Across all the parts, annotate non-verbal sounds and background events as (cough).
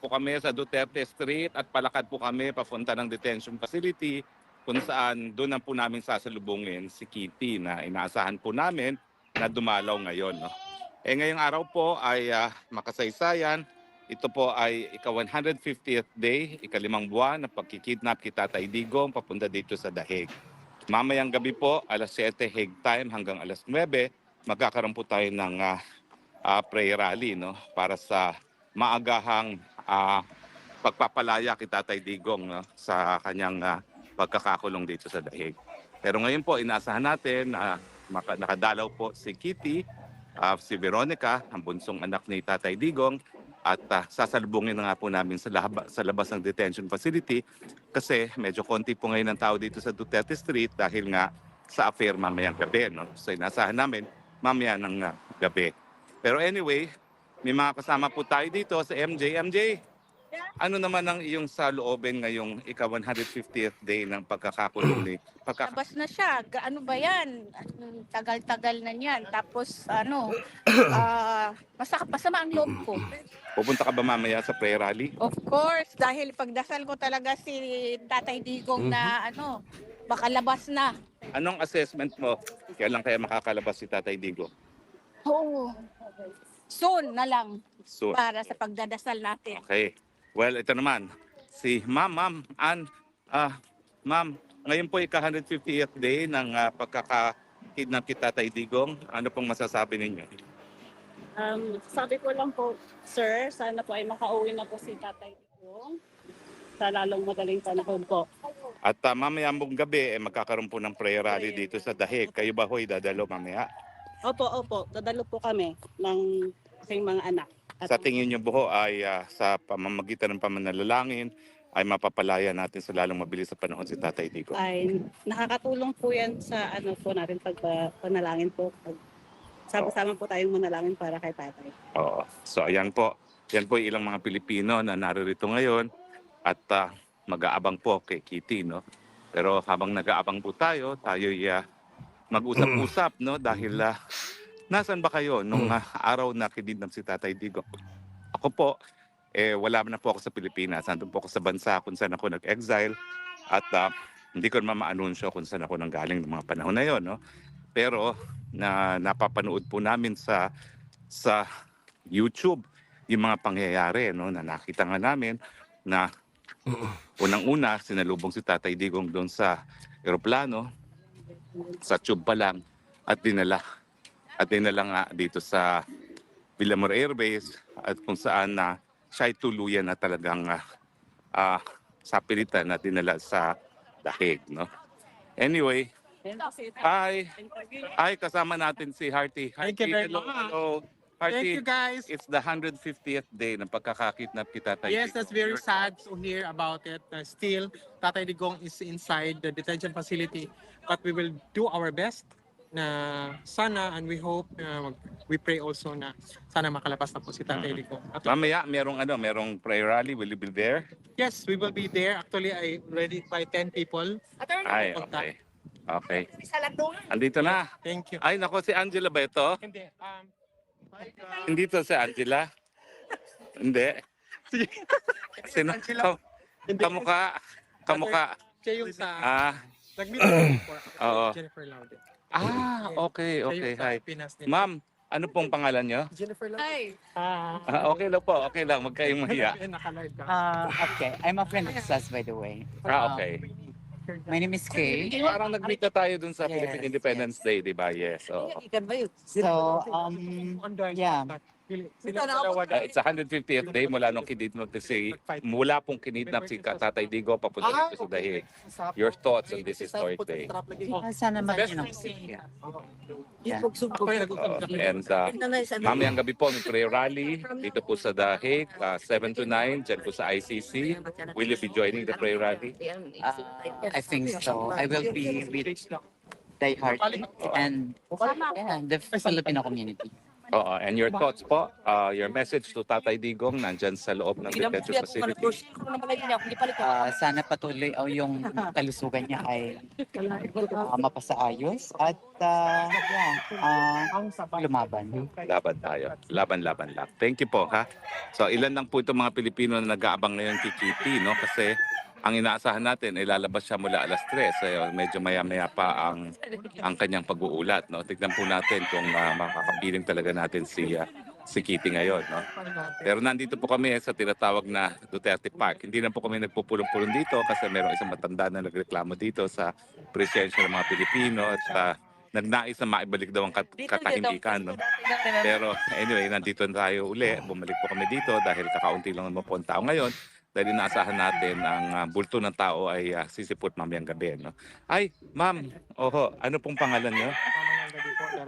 po kami sa Duterte Street at palakad po kami papunta ng detention facility kung saan doon na po namin sasalubungin si Kitty na inaasahan po namin na dumalaw ngayon. No? Eh ngayong araw po ay ah, makasaysayan. Ito po ay ika-150th day, ikalimang buwan na pagkikidnap kita Tatay Digong papunta dito sa Dahig. Mamayang gabi po, alas 7 Hague time hanggang alas 9, magkakaroon po tayo ng ah, ah, prayer rally no para sa maagahang ah, pagpapalaya kay Tatay Digong no, sa kanyang ah, pagkakakulong dito sa Dahig. Pero ngayon po, inaasahan natin na maka- nakadalaw po si Kitty, ah, si Veronica, ang bunsong anak ni Tatay Digong, at ah, sasalubungin na nga po namin sa, laba- sa labas ng detention facility kasi medyo konti po ngayon ang tao dito sa Duterte Street dahil nga sa affair mamayang gabi. No? So inaasahan namin mamaya ng ah, gabi. Pero anyway, may mga kasama po tayo dito sa MJ. MJ, ano naman ang iyong saloobin ngayong ika-150th day ng pagkakakulong ni pagkaka- (clears throat) Labas na siya. Ga- Ano ba yan? Tagal-tagal na niyan. Tapos ano, (clears throat) ah masaka, masama ang loob ko. Pupunta ka ba mamaya sa prayer rally? Of course, dahil pagdasal ko talaga si Tatay Digong na ano, baka labas na. Anong assessment mo? Kailan kaya makakalabas si Tatay Digo? Oo. Soon na lang So, para sa pagdadasal natin. okay. Well, ito naman. Si Ma'am, Ma'am, Ann, ah, Ma'am, ngayon po ika-150th day ng ah, pagkaka-kidnap kay Tatay Digong. Ano pong masasabi ninyo? Um, sabi ko lang po, sir, sana po ay makauwi na po si Tatay Digong sa lalong madaling panahon po. At uh, mamaya mong gabi, eh, magkakaroon po ng prayer rally dito sa Dahig. Kayo ba ho'y dadalo mamaya? Opo, opo, dadalo po kami ng aking mga anak. At Sa tingin niyo buho ay ah, sa pamamagitan ng pamanalangin ay mapapalaya natin sa lalong mabilis sa panahon si Tatay Digo. ay nakakatulong po yan sa ano po natin pag uh, panalangin po. Pag, sama-sama po tayong manalangin para kay Tatay. Oo. So ayan po. Yan po yung ilang mga Pilipino na naririto ngayon at ah, mag-aabang po kay Kitty. No? Pero habang nag-aabang po tayo, tayo mag-usap-usap no? dahil ah, nasan ba kayo nung ah, araw na kinidnap si Tatay Digo? Ako po, eh, wala na po ako sa Pilipinas. Nandun po ako sa bansa kung saan ako nag-exile at ah, hindi ko naman ma-anunsyo kung saan ako nanggaling ng mga panahon na yon. No? Pero na napapanood po namin sa sa YouTube yung mga pangyayari no na nakita nga namin na unang-una sinalubong si Tatay Digong doon sa eroplano sa tube pa lang at dinala at dinala nga dito sa Villamor Air Base at kung saan na siya ay tuluyan na talagang ah, ah, sa pilitan na dinala sa dahig no anyway hi. Ay, kasama natin si Harty. Thank Harty, you very hello, much. hello. Thank you guys. it's the 150th day ng pagkakakidnap kita tayo. Yes, that's very sad to hear about it. Uh, still, Tatay Digong is inside the detention facility, but we will do our best na sana and we hope, uh, we pray also na sana makalabas na po si Tatay Digong. At Mamaya, merong ano, merong prayer rally. Will you be there? yes, we will be there. Actually, I already by 10 people. Ay, okay. Okay. Andito na. Thank you. Ay, nako, si Angela ba ito? Hindi, um, Hindi to si Angela? Hindi. Sino? Angela. Kam- hindi, Kamukha. Kamukha. siya yung sa, Ah, nag-meet ako before. (clears throat) Jennifer Laude. ah, okay, Siya okay. yung sa Hi. Pinas. Ma'am, ano pong pangalan nyo? Jennifer Laude. Ay, Ah, Ah, okay lang po, okay lang. Huwag kayong mahiya. (laughs) Nakalive ka. Uh, okay, I'm a friend of Sas, by the way. Ah, okay. My name is Kay. Parang nag-meet na tayo dun sa Yes, Philippine Independence Day, di ba? Yes. oo. So, um, yeah. Sila dalawa Uh, it's 150th day mula nung kinidnap si mula pong kinidnap si Tatay Digo papunta dito sa Dahig. Your thoughts on this historic day? Ah, sana man yun ang yeah. Uh, kami. and uh, mamayang gabi po may prayer rally dito po sa Dahig, uh, 7 to 9, dyan po sa ICC. Will you be joining the prayer rally? Uh, I think so. I will be with Die Hard and yeah, the Filipino community. Oo, and your thoughts po, uh, your message to Tatay Digong nandyan sa loob ng detention facility. Ah, sana patuloy o yung kalusugan niya ay ah, mapasaayos at ah, yeah, ah, lumaban. Laban tayo. Laban-laban lang. Thank you po, ha? So, ilan lang po itong mga Pilipino na nag-aabang ngayon kay Kitty, no? Kasi ang inaasahan natin, ay lalabas siya mula alas 3. So, medyo maya-maya pa ang ang kanyang pag-uulat, no? Tignan po natin kung uh, makakapiling talaga natin si uh, si Kitty ngayon, no? Pero nandito po kami eh, sa tinatawag na Duterte Park. Hindi na po kami nagpupulong-pulong dito kasi merong isang matanda na nagreklamo dito sa presensya ng mga Pilipino at uh, nagnais na maibalik daw ang kat- katahimikan, no? Pero anyway, nandito na tayo uli. Bumalik po kami dito dahil kakaunti lang naman po ang tao ngayon. Dahil inaasahan natin ang ah, bulto ng tao ay ah, sisipot mamayang gabi. No? Ay, ma'am, oho, ano pong pangalan niyo?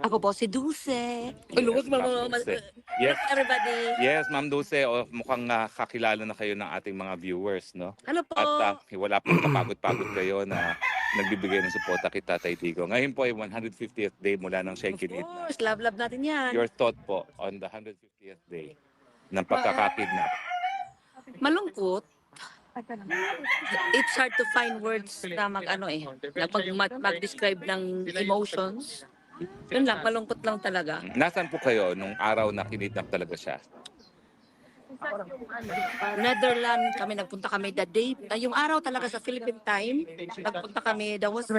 Ako po si Dulce. Ulugos mo Ma'am Dulce. Yes, everybody. yes, ma'am Dulce. O, mukhang ah, kakilala na kayo ng ating mga viewers. No? Ano po? At ah, wala pong kapagod-pagod kayo na nagbibigay ng suporta kay Tatay Tigo. Ngayon po ay 150th day mula nang siya of kinidnap. course, love love natin yan. Your thought po on the 150th day ng pagkakakidnap. Malungkot. It's hard to find words na mag ano eh, na pag mag- mag-describe ng emotions. Yun lang, malungkot lang talaga. Nasaan po kayo nung araw na kinidnap talaga siya? Netherlands kami, nagpunta kami the day, ah, yung araw talaga sa Philippine time, nagpunta kami, that was,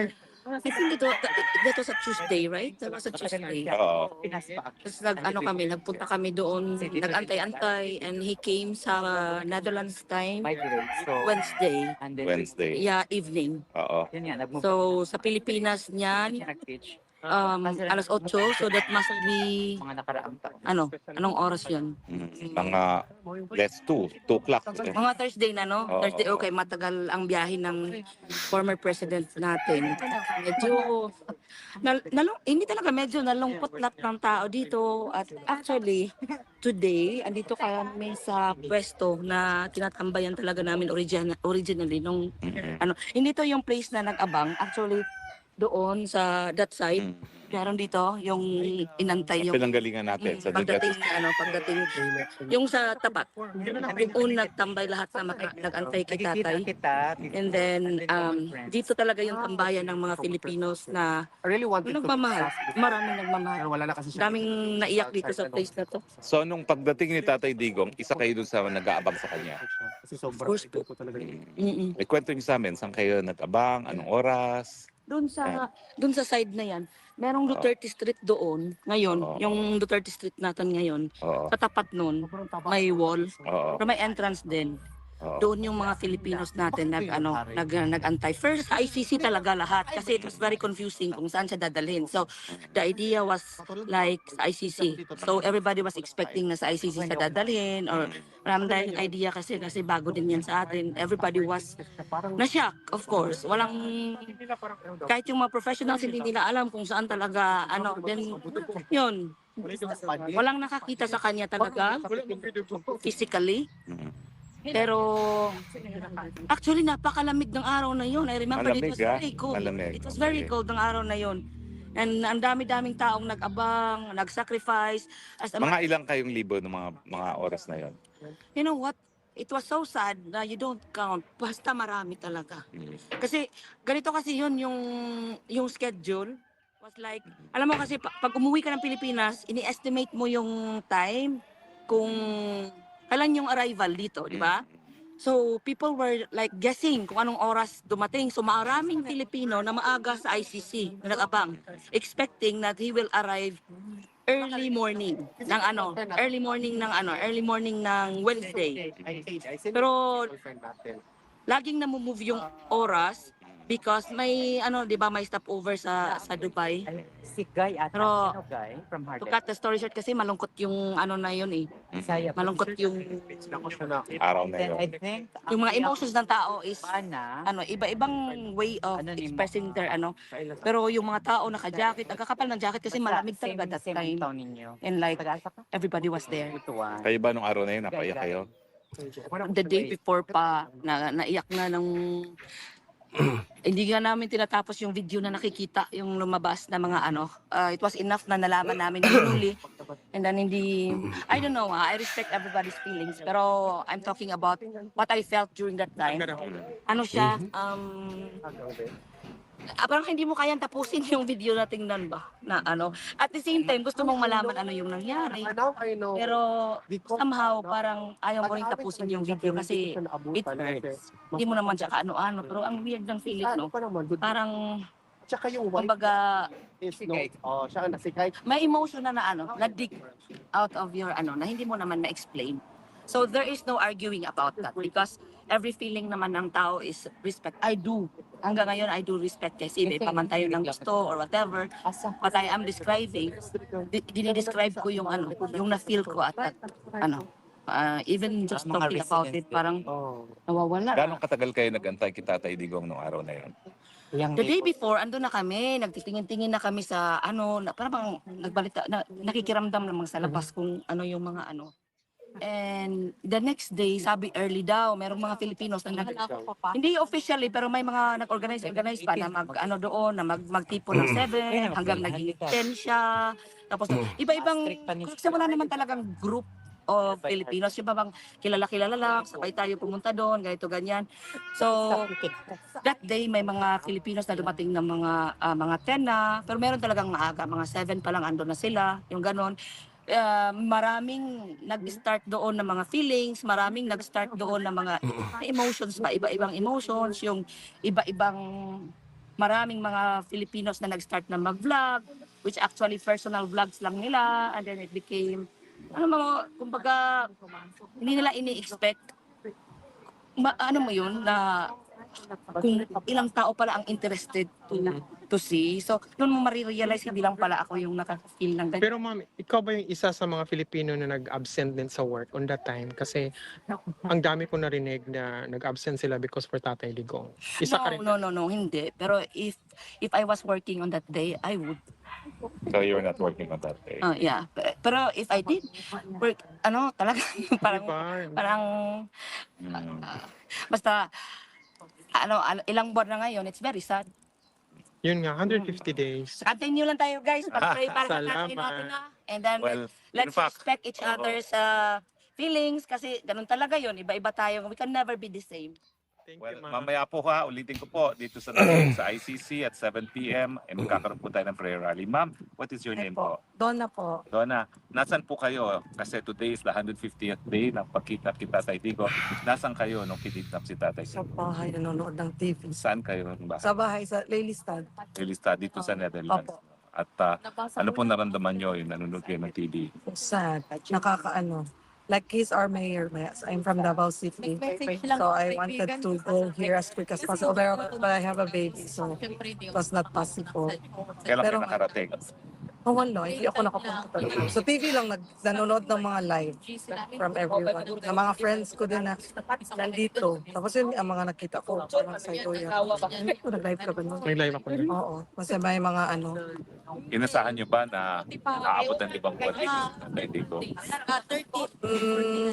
I think ito, that was a Tuesday, right? That was a Tuesday. Oo. Tapos nag, ano kami, nagpunta kami doon, nag-antay-antay, and he came sa Netherlands time, Wednesday, Wednesday. yeah, evening. Oo. So, sa Pilipinas niyan. Um, alas 8, so that must be, Mga nakaraang taon. ano, anong oras yun? Mm, Mga less 2, 2 o'clock. Eh. Mga Thursday na, no? Oo. Thursday, okay, matagal ang biyahe ng former president natin. Medyo, nal, nalung, hindi talaga medyo nalungkot lahat ng tao dito. At actually, today, andito kami sa pwesto na tinatambayan talaga namin origin, originally nung, Mm, ano, hindi to yung place na nag-abang. Actually, doon sa that side, mm. meron dito yung inantay yung Pinanggalingan natin sa Mm, pagdating ano pagdating yung sa tapat doon nagtambay lahat na maka, nagantay kay tatay kita. and then um dito talaga yung tambayan ng mga Filipinos na I really wanted to nagmamahal maraming Pero nagmamahal wala na kasi siya. daming naiyak dito sa place na to So, nung pagdating ni Tatay Digong, isa kayo dun sa nag-aabang sa kanya. Kasi sobrang course po. ko talaga. Mm. Mm-mm. Ikwento niyo sa amin, saan kayo nag-abang, anong oras? Doon sa doon sa side na yan merong Duterte Street doon ngayon Oo. yung Duterte Street natin ngayon Oo. sa tapat noon may wall Oo. pero may entrance din Oo. doon yung mga Filipinos natin nag ano nag nagantay first sa ICC talaga lahat kasi it was very confusing kung saan siya dadalhin. So the idea was like sa ICC so everybody was expecting na sa ICC siya dadalhin or maraming tayong idea kasi kasi bago din yan sa atin. everybody was na shock of course. Walang kahit yung mga professionals hindi nila alam kung saan talaga ano then yun. Walang nakakita sa kanya talaga. Physically. Mm. Pero actually napakalamig ng araw na yun. I remember it Malamig, was ah. very cold. Malamig. It was very Okay. cold ng araw na yun. And ang dami-daming taong nag-abang, nag-sacrifice. As a Mga ilang kayong libo ng mga mga oras na yon? you know what? It was so sad na you don't count. (laughs) Basta marami talaga. Mm. Kasi ganito kasi yun yung yung schedule was like alam mo kasi pa- pag umuwi ka ng Pilipinas, ini-estimate mo yung time kung kailan yung arrival dito, di ba? So, people were like guessing kung anong oras dumating. So, maraming Filipino na maaga sa ICC na nag-abang, expecting that he will arrive early morning ng ano, early morning ng ano, early morning ng Wednesday. Pero laging namumove yung oras because may ano, 'di ba, may stopover sa sa Dubai. Si Guy at Pero- ano, Guy from To Harlem. cut the story short kasi malungkot yung ano na yun eh. Saya. Malungkot yung Araw na yon. I think yung mga emotions ng tao is Ana, ano, iba-ibang way of Ano ni- expressing their ano. Pero yung mga tao naka-jacket, ang kakapal ng jacket kasi malamig talaga that same time. taon ninyo. And like, ka? everybody was there. Butuan. Kayo ba nung araw na yun, napaiyak kayo? The day before pa, na, naiyak na ng (clears throat) hindi nga namin tinatapos yung video na nakikita yung lumabas na mga ano. Uh, it was enough na nalaman namin (clears throat) huli. And then hindi, I don't know, ah, I respect everybody's feelings. Pero I'm talking about what I felt during that time. Ano siya, um, ah, parang hindi mo kayang tapusin (laughs) yung video na tingnan ba? Na ano. At the same time, gusto mong malaman ano yung nangyari. Pero somehow, parang ayaw mo rin tapusin yung video kasi it hurts. Hindi mo naman siya kaano-ano. Pero ang weird ng feeling, no? Parang, Tsaka yung white kumbaga, is no. Oh, siya ang nasikay. may emotion na na ano, na dig out of your ano, na hindi mo naman na-explain. So there is no arguing about that because every feeling naman ng tao is respect. I do. Hanggang ngayon, I do respect kasi may pamantayo ng gusto or whatever. What I am describing, di- dinidescribe ko yung ano, yung na-feel ko at, at ano, uh, even just Mga talking about residents it, parang Oh. nawawala. Gano'ng katagal kayo nagantay kay Tatay Digong nung araw na yun? Yung The day before, ando na kami, nagtitingin-tingin na kami sa ano, na, parang bang nagbalita, na, nakikiramdam lamang sa labas kung ano yung mga ano. And the next day, sabi early daw, merong mga Filipinos na nag, hindi officially, pero may mga nag-organize, organize pa na mag, ano doon, na mag, magtipo ng 7, hanggang naging 10 siya. Tapos, iba-ibang, kasi wala naman talagang group of Filipinos. Yung ba bang kilala-kilala lang, sabay tayo pumunta doon, ganito, ganyan. So, that day may mga Filipinos na dumating ng mga ah, mga 10 na, pero meron talagang maaga, mga 7 pa lang ando na sila, yung ganon. Ah, maraming nag-start doon ng mga feelings, maraming nag-start doon ng mga emotions pa, iba-ibang emotions, yung iba-ibang maraming mga Filipinos na nag-start na mag-vlog, which actually personal vlogs lang nila, and then it became, ano mo, kumbaga, hindi nila ini-expect ma- ano mo yun na kung ilang tao pala ang interested to, to see. So, doon mo marirealize hindi lang pala ako yung nakaka-feel ng ganyan. Pero ma'am, ikaw ba yung isa sa mga Filipino na nag-absent din sa work on that time? Kasi ang dami ko narinig na nag-absent sila because for Tatay Digong. Isa ka rin. No, no, no, no, hindi. Pero if if I was working on that day, I would. So you're not working on that day? Uh, yeah. Pe- Pero if I did work, ano, talaga, (laughs) parang, Diba? parang, Mm. basta, ano, ano, ilang buwan na ngayon, it's very sad. Yun nga, 150 days. Continue lang tayo, guys. (laughs) Mag-pray para sa Salamat. natin natin na. And then, Well, let's in fact, respect each other's uh, feelings kasi ganun talaga yon Iba-iba tayo. We can never be the same. Thank Well, you, ma'am. mamaya po ha, ulitin ko po dito sa sa ICC at 7 p.m. ay magkakaroon po tayo ng prayer rally. Ma'am, what is your name po? Donna po. Donna, nasan po kayo? Kasi today is the 150th day ng pagkidnap kay Tatay Digo. Nasaan kayo nung kinidnap si Tatay Sa Digo? bahay, nanonood ng TV. Saan kayo? Ba? Sa bahay, sa Lelystad. Lilista dito sa Netherlands. Opo. At ah, ano po naramdaman nyo yung nanonood kayo ng TV? Sad. Nakakaano. Like he's our mayor. Yes, I'm from Davao City. So I wanted to go here as quick as possible. But but I have a baby, so it was not possible. Kailan kayo Pero- nakarating? Oh, wala. Hindi ako nakapunta talaga. So TV lang nag nanonood ng mga live from everyone. Ng mga friends ko din na nandito. Tapos yun ang mga nakita ko. Parang sa iyo yan. Hindi ko nag-live ka ba nun? May live ako nun. Oo. Kasi may mga ano, Inasahan nyo ba na aabot ng ibang buwan dito si Tatay Digo? mm,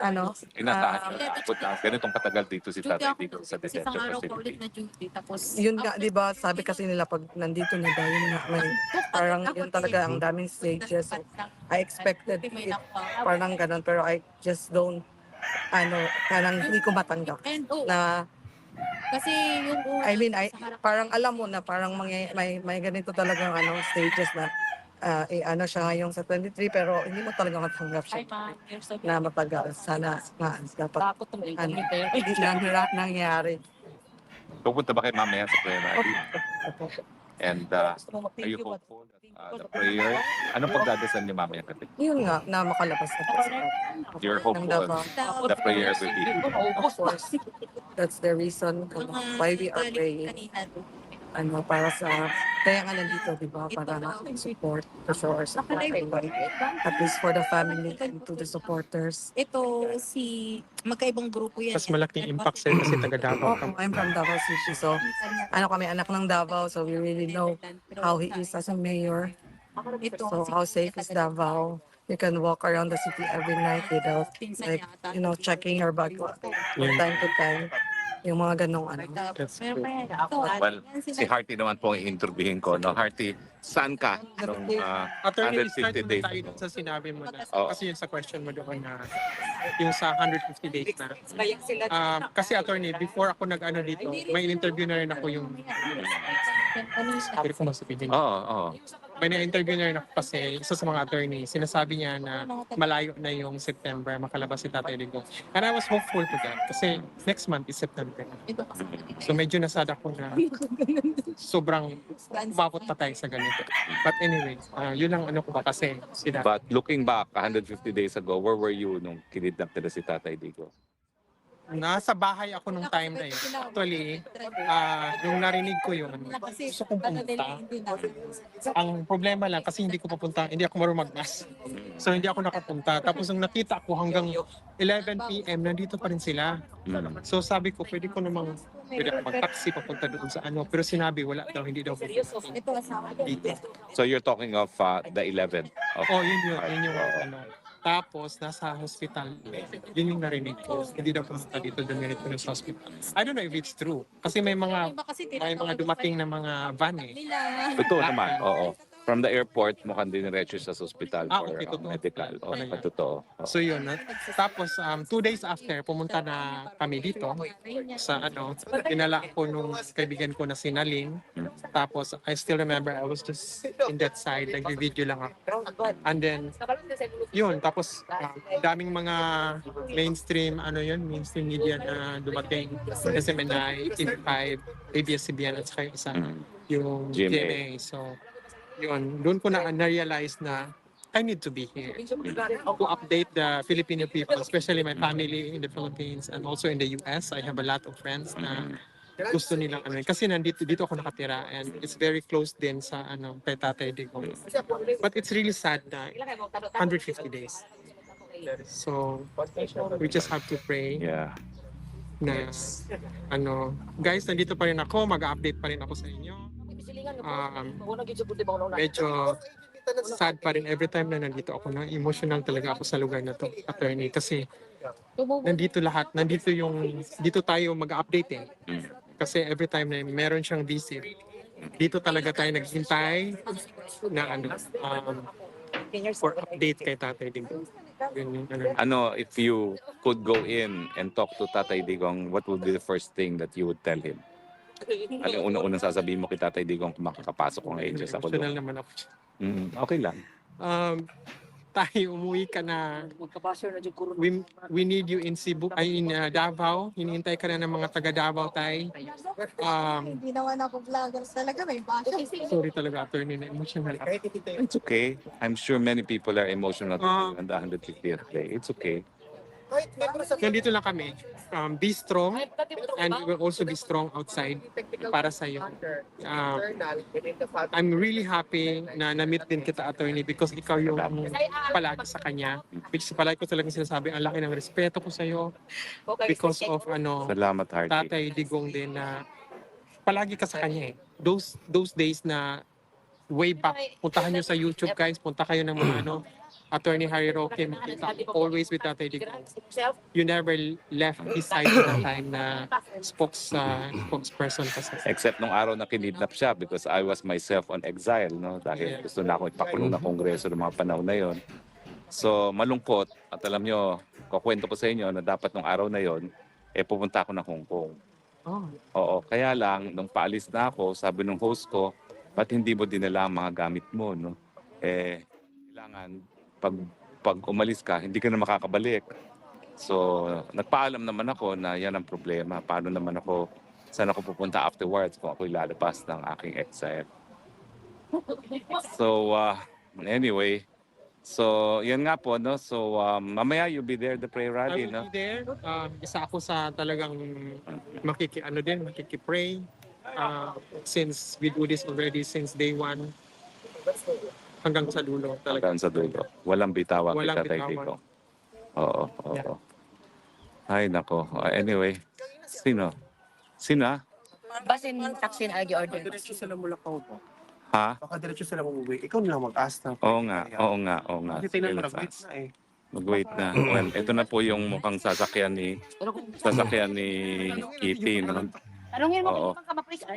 ano, Inasahan Ah, nyo na aabot ng ganitong katagal dito si Tatay Digo sa detention facility? na yun nga, di ba, sabi kasi nila pag nandito na yun nga, may, parang yun talaga ang daming stages. So, I expected it, parang ganun, pero I just don't, ano, parang hindi ko matanggap oh, na, kasi yung una, I mean, I, parang alam mo na parang may, may, may ganito talagang ano, stages na, ah, eh, ano siya ngayong sa 23, pero hindi mo talaga matanggap siya so na matagal. Sana nga, dapat Ano? hindi lang nangyari. Pupunta ba kayo mamaya sa? Opo. And uh, are you hopeful that uh, the prayer? Anong pagdadasal niyo mamaya kasi? yun nga, na makalabas na po sila. You're Ng hopeful the prayer will be Of course, that's the reason ano, why we are praying. Ano, para sa, kaya nga nandito, di ba, para support, to show our support, at least for the family and to the supporters. Ito si magkaibang grupo yan. Mas malaking impact sa'yo kasi taga Davao ka. Oh, I'm from Davao City, so ano kami, anak ng Davao, so we really know how he is as a mayor. Ito, So how safe is Davao? You can walk around the city every night without, like, you know, checking your bag from time to time. Yung mga ganong ano. Good. pa yan. Ito, Well, sila. Si Harty naman po ang i-interviewin ko. No? Harty, saan ka? Nung, ah, Attorney, 150 start muna days tayo ago. sa sinabi mo na. Oo. Kasi yun sa question mo doon na yung sa 150 days na. Um, kasi attorney, before ako nag-ano dito, may interview na rin ako yung Pwede ko masabihin. Oo, oo. May na-interview na rin kasi isa sa mga attorney, sinasabi niya na malayo na yung September, makalabas si Tatay Digo. And I was hopeful to that kasi next month is September. So medyo nasad ako na sobrang umabot pa tayo sa ganito. But anyway, uh, yun lang ano ko ba kasi sila. But looking back, 150 days ago, where were you nung kinidnap nila si Tatay Digo? Nasa bahay ako nung time na yun. Actually, ah nung narinig ko yun, gusto kong pumunta. Ang problema lang kasi hindi ko papunta, hindi ako marunong mag-bus. So hindi ako nakapunta. Tapos nung nakita ko hanggang 11 p.m. nandito pa rin sila. Mm. So sabi ko, pwede ko namang pwede ako mag-taxi papunta doon sa ano. Pero sinabi, wala daw, hindi daw ko. dito. So you're talking of uh, the 11th of Oh, yun yun, yun yung ano. Tapos, nasa hospital. Yun yung narinig ko. Hindi daw pumunta dito, dumirit ko sa hospital. I don't know if it's true. Kasi may mga may mga dumating na mga van eh. Totoo naman, oo. From the airport, mukhang diniretso sa hospital Ah, for okay, totoo. medical. O, Talaga. totoo. Oo. So yun. Tapos, um, two days after, pumunta na kami dito sa ano, dinala ko nung kaibigan ko na si Naling. Tapos, I still remember, I was just in that side, nag-video lang ako. And then, yun, tapos, um, daming mga mainstream, ano yun, mainstream media na dumating. SMNI, TV5, ABS-CBN, at saka yung isa, Mm. yung GMA. GMA. So, yun, doon ko na na-realize na I need to be here to update the Filipino people, especially my family in the Philippines and also in the US. I have a lot of friends na gusto nilang ano. Kasi nandito dito ako nakatira and it's very close din sa ano kay Tatay Digong. But it's really sad na 150 days. So we just have to pray Yeah. na ano guys nandito pa rin ako mag-update pa rin ako sa inyo. Um, medyo sad pa rin every time na nandito ako na emotional talaga ako sa lugar na to attorney. Kasi nandito lahat. Nandito yung dito tayo mag-update eh. Kasi every time na meron siyang visit dito talaga tayo naghintay na ano um, for update kay Tatay Digong. Yun ano. Ano, if you could go in and talk to Tatay Digong, what would be the first thing that you would tell him? Ano yung una-unang sasabihin mo kay Tatay Digong kung makakapasok ko ngayon dyan sa emotional kulong? naman ako Mm, okay lang. um, tayo umuwi ka na we, we need you in Cebu ay in uh, Davao hinihintay ka na ng mga taga Davao tay um, Hindi naman ako vlogger talaga. May basyo. sorry talaga attorney na emotional ako. It's okay. I'm sure many people are emotional Ah. on the 150th day. It's okay. Nandito lang kami? Um, be strong and we will also be strong outside para sa iyo um, I'm really happy na na-meet din kita attorney because ikaw yung palagi sa kanya. Which palagi ko talagang sinasabi ang laki ng respeto ko sa iyo because of ano Salamat, Hardy. Tatay Digong din na palagi ka sa kanya eh. Those those days na way back, puntahan nyo sa YouTube guys, punta kayo ng mga ano, Attorney Harry Roque, makita always with Tatay Digong. You never left his side at the time na spokes, uh, spokesperson ka sa Except nung araw na kinidnap siya because I was myself on exile, no? Dahil gusto na ako ipakulong na kongreso ng mga panahon na yon. So, malungkot. At alam nyo, kukwento ko sa inyo na dapat nung araw na yon, eh pupunta ako ng Hong Kong. Oh, Oo, kaya lang, nung paalis na ako, sabi nung host ko, ba't hindi mo dinala ang mga gamit mo, no? Eh, kailangan, pag, pag umalis ka, hindi ka na makakabalik. So, nagpaalam naman ako na yan ang problema. Paano naman ako, saan ako pupunta afterwards kung ako'y lalabas ng aking exile. So, uh, anyway, so, yan nga po, no? So, um, mamaya you'll be there, the prayer I rally, will no? be there. Um, isa ako sa talagang makiki, ano din, makikipray. Uh, since we do this already since day one hanggang sa dulo talaga. Hanggang sa dulo. Walang bitawan Walang kita bitawan. dito. Oo, oo. Ay, nako. Uh, Anyway, sino? Sino? ah? Basin taxi na agi order. Diretso sila mula ka po. Ha? Baka diretso sila umuwi. Ikaw na lang mag-ask na. Oo nga, oo nga, oo nga. Kasi tingnan mo, nag-wait na eh. Mag-wait na. Well, ito na po yung mukhang sasakyan ni sasakyan ni Kitty. No? Tanungin mo Oo. kung kamapris ka.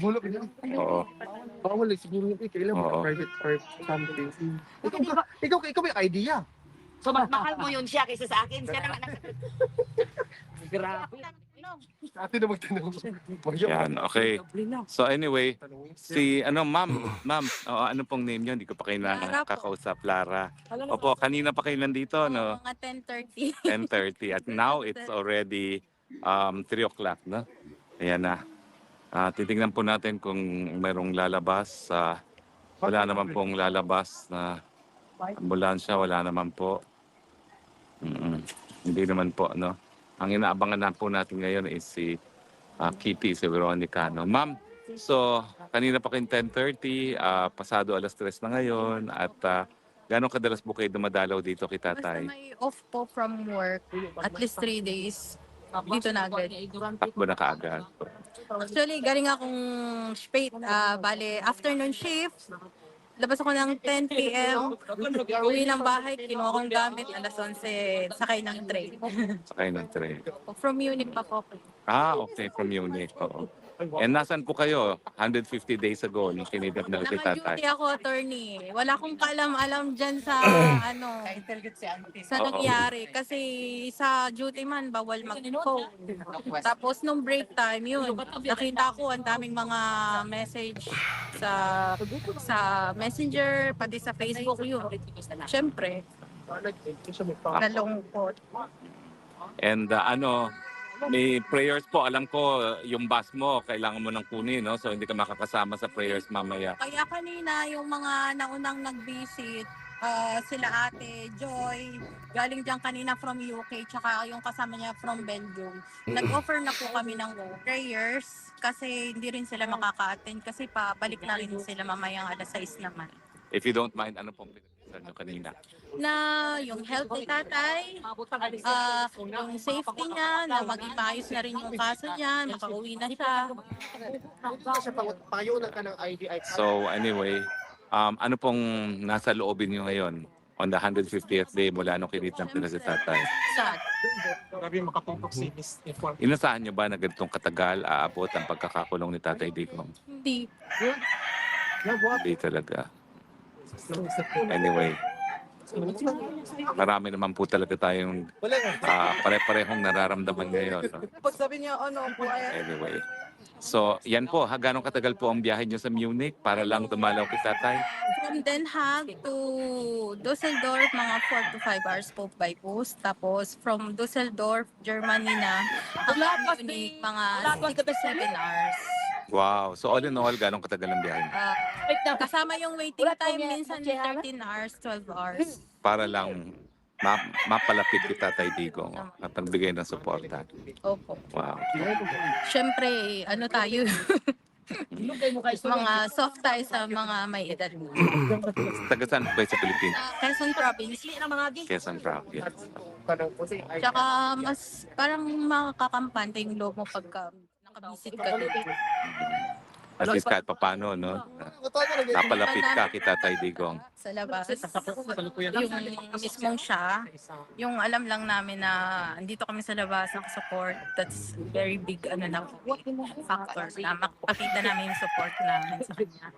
Bulok niya. Oo. Bawal eh, siguro yung kailangan Oo. mo private or something. Ikaw, ka- ikaw, ikaw may idea. So, mas mahal mo yun siya kaysa sa akin. Siya naman. (laughs) Grabe. Ate na magtanong. Yan, okay. So anyway, si ano ma'am, ma'am, (laughs) oh, ano pong name niyo? Hindi ko pa kayo Lara po. nakakausap, Lara. Opo, kanina pa kayo nandito, no? Mga 10.30. 10.30 at (laughs) now it's already um, 3 o'clock, no? Ayan na. Ah, titingnan po natin kung merong lalabas. sa wala naman pong lalabas na ambulansya, wala naman po. Mm-mm. Hindi naman po, no? Ang inaabangan na po natin ngayon is si ah, Kitty, si Veronica, no? Ma'am, so kanina pa kayong 10.30, ah, pasado alas 3 na ngayon at uh, gano'ng kadalas po kayo dumadalaw dito kay Basta tatay? may off po from work, at least three days, dito na agad. Takbo na kaagad. Actually, galing akong spate, ah bale, afternoon shift, labas ako ng 10 p.m. Uwi ng bahay, kinuha kong gamit, alas 11, sakay ng train. Sakay ng train. From Munich pa po. Ah, okay. From Munich. Oo. And nasan po kayo 150 days ago nung kinidnap na kay tatay? Naka-duty ako, attorney. Wala akong kaalam-alam dyan sa, (coughs) ano, sa Oo. nangyari. Kasi sa duty man, bawal mag-phone. Tapos nung break time, yun, nakita ko ang daming mga message sa sa messenger, pati sa Facebook yun. Siyempre, nalungkot. And uh, ano, may prayers po. Alam ko, yung bus mo, kailangan mo nang kunin, no? So, hindi ka makakasama sa prayers mamaya. Kaya kanina, yung mga naunang nag-visit, ah, sila ate Joy, galing dyan kanina from UK, tsaka yung kasama niya from Belgium. Nag-offer na po kami ng prayers kasi hindi rin sila makaka-attend kasi pabalik na rin sila mamayang alas 6 naman. If you don't mind, ano pong nyo kanina? Na yung health ni tatay, ah, yung safety niya, na maging maayos na rin yung kaso niya, makauwi na siya. Payo na ka ng IDI. So, anyway, um, ano pong nasa loobin nyo ngayon on the 150th day mula nung kinidnap nila si tatay? Sad. Grabe makaputok si Miss Inform. Inasahan nyo ba na ganitong katagal aabot ang pagkakakulong ni Tatay Digong? Hindi. Hindi talaga. Anyway, marami naman po talaga tayong ah, pare-parehong nararamdaman ngayon. no? Pag sabi niya, ano, po, ay, Anyway. So, yan po. Ha, gano'ng katagal po ang biyahe nyo sa Munich para lang dumalaw kay tatay? From Den Haag to Dusseldorf, mga 4 to 5 hours po by post. Tapos from Dusseldorf, Germany na, hanggang Munich, mga 6 to 7 hours. Wow. So, all in all, gano'ng katagal ang biyahe? Ah, kasama yung waiting time, minsan 13 hours, 12 hours. Para lang ma- mapalapit kay Tatay Digong at magbigay ng suporta. Opo. Wow. Siyempre, ano tayo, (laughs) mga soft tayo sa mga may edad. Taga saan po kayo sa Pilipinas? Quezon Province. Quezon Province. Tsaka mas parang makakampante yung loob mo pagka nakabisit ka dito. At least kahit papano, no? Napalapit ka kay Tatay Digong. Sa labas. Yung mismong siya, yung alam lang namin na andito kami sa labas, nakasupport, that's very big ano na factor na makapakita namin yung support namin sa kanya.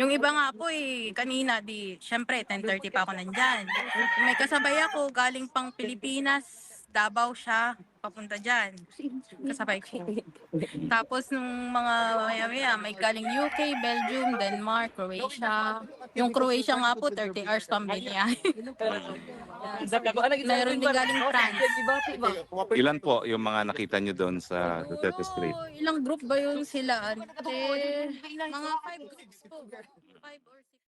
Yung iba nga po eh, kanina di, syempre 10.30 pa ako nandyan. May kasabay ako, galing pang Pilipinas, Davao siya, papunta dyan. Kasabay ko. (laughs) Tapos nung mga maya-maya, may galing UK, Belgium, Denmark, Croatia. Yung Croatia nga po, 30 hours kami niya. (laughs) Mayroon din galing France. Ilan po yung mga nakita nyo doon sa Duterte Street? Oh, ilang group ba yun sila? Ante, mga five groups po. Five or six.